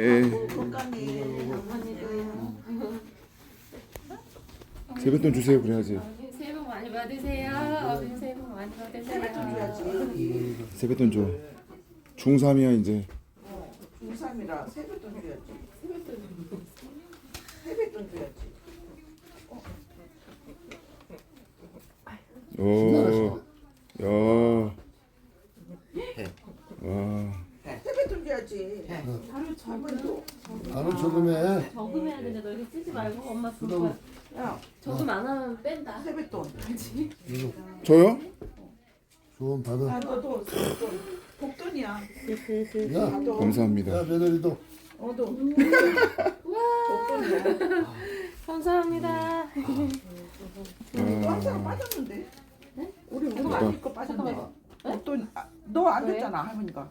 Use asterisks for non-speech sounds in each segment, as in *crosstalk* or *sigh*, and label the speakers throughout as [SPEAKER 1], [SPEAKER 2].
[SPEAKER 1] 예. 세뱃돈 주세요 그래야지
[SPEAKER 2] 새해 복 많이 받으세요. 아버님 새해 복 많이 받으세요.
[SPEAKER 1] 세뱃돈 줘 중3이야 이제
[SPEAKER 3] 중3이라 세뱃돈 줘야지. 세뱃돈 줘야지.
[SPEAKER 1] 오, 야, 와,
[SPEAKER 3] 세뱃돈 줘야지.
[SPEAKER 4] 나는 조금해.
[SPEAKER 2] 저금해야 되는데 너 이렇게 쓰지 말고 엄마 쓸 거야.
[SPEAKER 3] 야,
[SPEAKER 2] 저금 안 하면 뺀다.
[SPEAKER 3] 세뱃돈.
[SPEAKER 1] 저요?
[SPEAKER 4] 조금 받아.
[SPEAKER 3] 야, 너도 세뱃돈. 복돈이야.
[SPEAKER 4] 야,
[SPEAKER 3] 나도.
[SPEAKER 1] 감사합니다
[SPEAKER 4] 야 며느리도
[SPEAKER 3] 어도. 복돈이야.
[SPEAKER 2] 감사합니다.
[SPEAKER 3] 너 항상 빠졌는데. 우리 우리 안 입고 빠졌네. 복돈. 아, 너안 줬잖아 할머니가.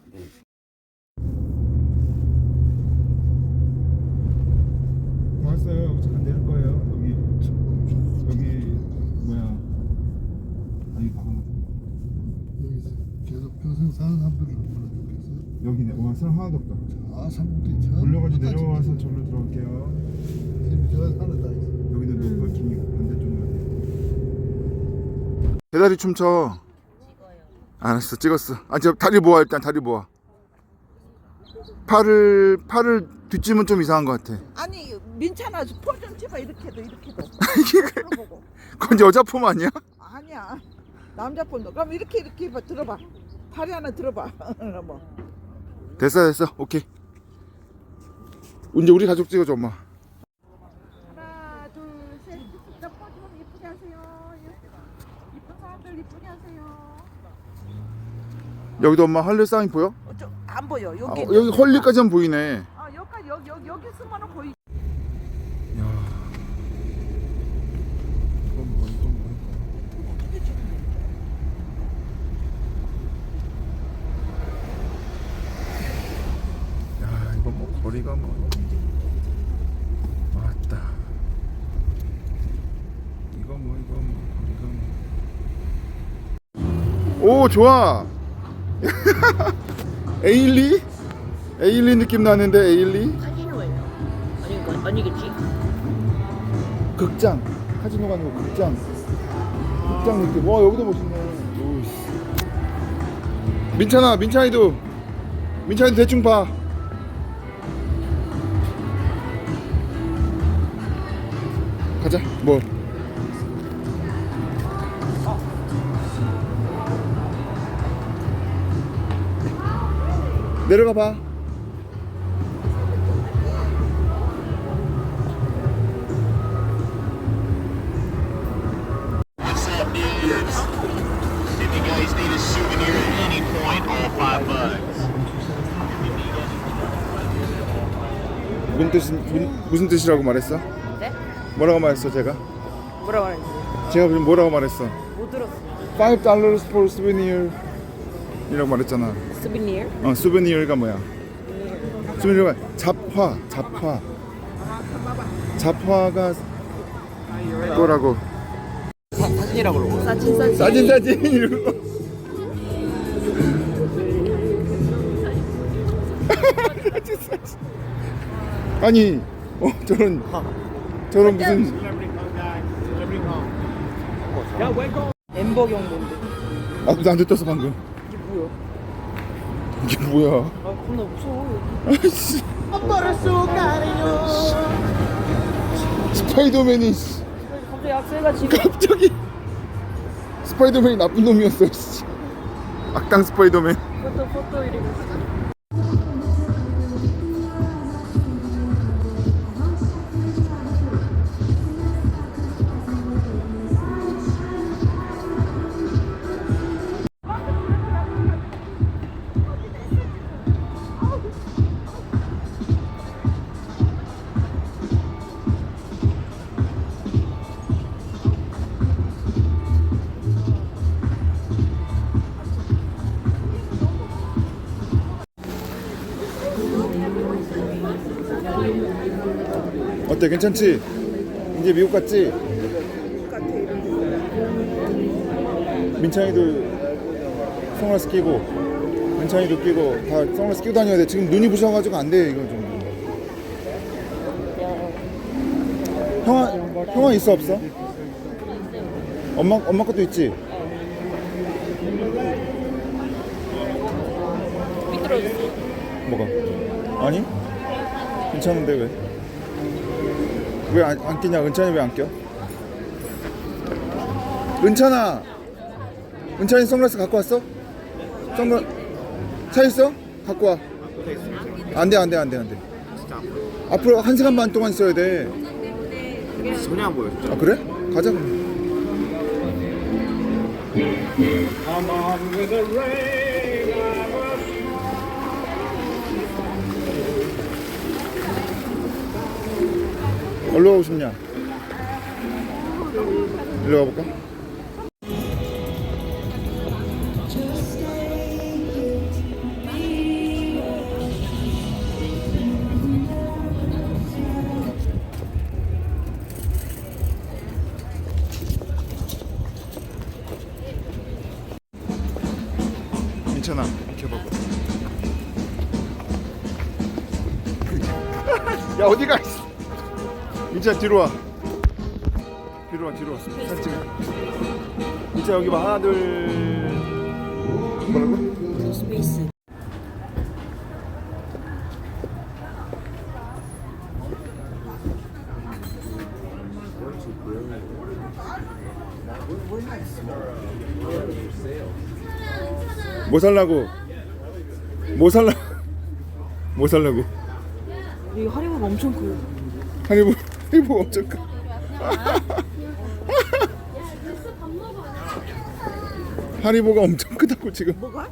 [SPEAKER 1] 왔어요. 여기 잠깐 내릴 거예요? 여기 여기 뭐야. 아니 봐봐
[SPEAKER 4] 여기서 계속 평생 사는 사람들을 좋겠어.
[SPEAKER 1] 여기네. 와 사람 하나도 없다.
[SPEAKER 4] 아, 삼국도 있잖아.
[SPEAKER 1] 돌려가지고 내려와서 절로 들어갈게요.
[SPEAKER 4] 지금 제가 사는 다 있어.
[SPEAKER 1] 여기는 노파킹이 반대쪽 가야 대다리 춤춰. 알았어 찍었어. 아 저 다리 모아 일단 다리 모아. 팔을 팔을 뒷짐은 좀 이상한 것 같아.
[SPEAKER 3] 아니 민찬아 폰좀 쳐봐 이렇게도 이렇게도.
[SPEAKER 1] 그-
[SPEAKER 3] 들어보고.
[SPEAKER 1] 그건 여자 폼 아니야?
[SPEAKER 3] 아니야. 남자 폰도. 그럼 이렇게 이렇게 해봐 들어봐. 다리 하나 들어봐. *laughs* 뭐.
[SPEAKER 1] 됐어 됐어 오케이 이제 우리 가족 찍어줘 엄마
[SPEAKER 3] 하나, 둘, 셋. 자, 포즈 좀 예쁘게 하세요. 예. 이쁜 사람들 예쁘게 하세요.
[SPEAKER 1] 여기도 엄마 할래 사인 보여?
[SPEAKER 3] 어, 저, 안 보여.
[SPEAKER 1] 아,
[SPEAKER 3] 여기.
[SPEAKER 1] 여기 헐리까지는 보이네
[SPEAKER 3] 아, 여기까지 여기 여기 여기 쓰면은 거의.
[SPEAKER 1] 야 이건 뭐 이건 뭐
[SPEAKER 3] 어떻게 찍는
[SPEAKER 1] 야 이거 뭐 거리가 뭐 맞다 이거 뭐 이거 뭐 거리가 뭐 오 좋아. *laughs* 에일리? 에일리 느낌 나는데 에일리?
[SPEAKER 5] 카지노 예요. 아니, 아니겠지?
[SPEAKER 1] 극장. 카지노가 아니고 극장. 극장 느낌. 와 여기도 멋있네. 오이씨. 민찬아 민찬이도. 민찬이도 대충 봐. 가자 뭐 내려가 봐
[SPEAKER 6] What's up, dudes? If you guys need a souvenir at any point, all five bucks.
[SPEAKER 1] 무슨 뜻 무슨, 뜻이라고 말했어?
[SPEAKER 5] 네?
[SPEAKER 1] 뭐라고 말했어 제가?
[SPEAKER 5] 뭐라고 하는지
[SPEAKER 1] 제가 그럼 뭐라고 말했어?
[SPEAKER 5] 못 들었어.
[SPEAKER 1] 5 dollars for souvenir 이라고 말했잖아.
[SPEAKER 5] 스비니어?
[SPEAKER 1] 어, souvenir가 뭐야? souvenir가 잡화, 잡화. 잡화가 뭐라고?
[SPEAKER 5] 사진이라고 그러고. 사진, 사진.
[SPEAKER 1] 사진 사진 이러고. 사진 사진. 아니, 어 저런 저런 무슨
[SPEAKER 5] 엠버 경보인데.
[SPEAKER 1] 나도 나한테 떴어 방금.
[SPEAKER 5] 이게 뭐야?
[SPEAKER 1] 이게 뭐야?
[SPEAKER 5] 아, 겁나 무서워.
[SPEAKER 1] 아이씨. 스파이더맨이 씨,
[SPEAKER 5] 갑자기 지금.
[SPEAKER 1] 갑자기 스파이더맨이 나쁜 놈이었어. 씨. 악당 스파이더맨.
[SPEAKER 5] 포토, 포토 이러고.
[SPEAKER 1] 어때? 괜찮지? 이제 미국 갔지? 민창이도 선글라스 끼고 민창이도 끼고 다 선글라스 끼고 다녀야 돼. 지금 눈이 부셔가지고 안 돼. 이거 좀. 형아 형아 있어 없어? 엄마 엄마 것도 있지? 뭐가? 아니? 괜찮은데 왜? 왜안안 끼냐? 은찬이 왜 안 껴? 은찬아, 은찬이 선글라스 갖고 왔어? 선글 차 있어? 갖고 와. 안 돼 안 돼 안 돼 안 돼. 앞으로 한 시간 반 동안 있어야 돼.
[SPEAKER 7] 전혀 안 보여.
[SPEAKER 1] 아 그래? 가자 그럼. 얼로 가고 싶냐? 일로 가볼까? 괜찮아 비켜봐봐 *laughs* 야 어디 가 있어 민찬 뒤로 와 뒤로 와 뒤로 와 사진 찍어 민찬 여기 봐 하나 둘 뭐라고?
[SPEAKER 5] 스페이스.
[SPEAKER 1] 뭐 살라고? 뭐 살라? *laughs* 뭐 살라고?
[SPEAKER 5] 이 하리보가 엄청 커요.
[SPEAKER 1] 하리보 하리보 엄청 커. 하리보가 엄청 크다고 지금.
[SPEAKER 3] 뭐가?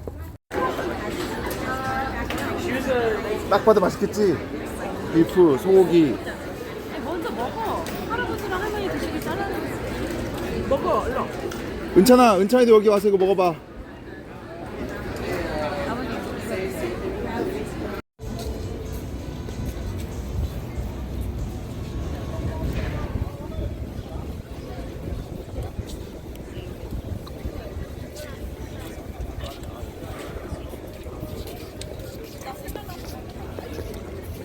[SPEAKER 1] 딱 봐도 맛있겠지. 비프, 소고기.
[SPEAKER 2] 먼저 먹어. 할아버지랑 할머니 드시기 잘라내.
[SPEAKER 3] 먹어 얼른.
[SPEAKER 1] 은찬아, 은찬이도 여기 와서 이거 먹어봐.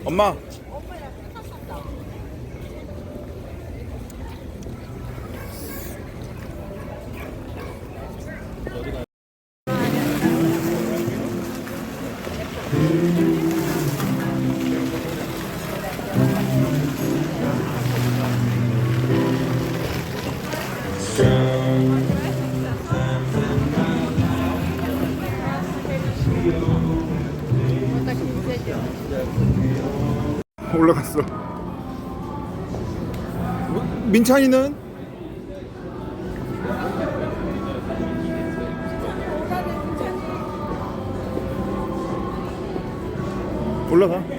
[SPEAKER 1] 엄마. 올라갔어. 민찬이는? 올라가.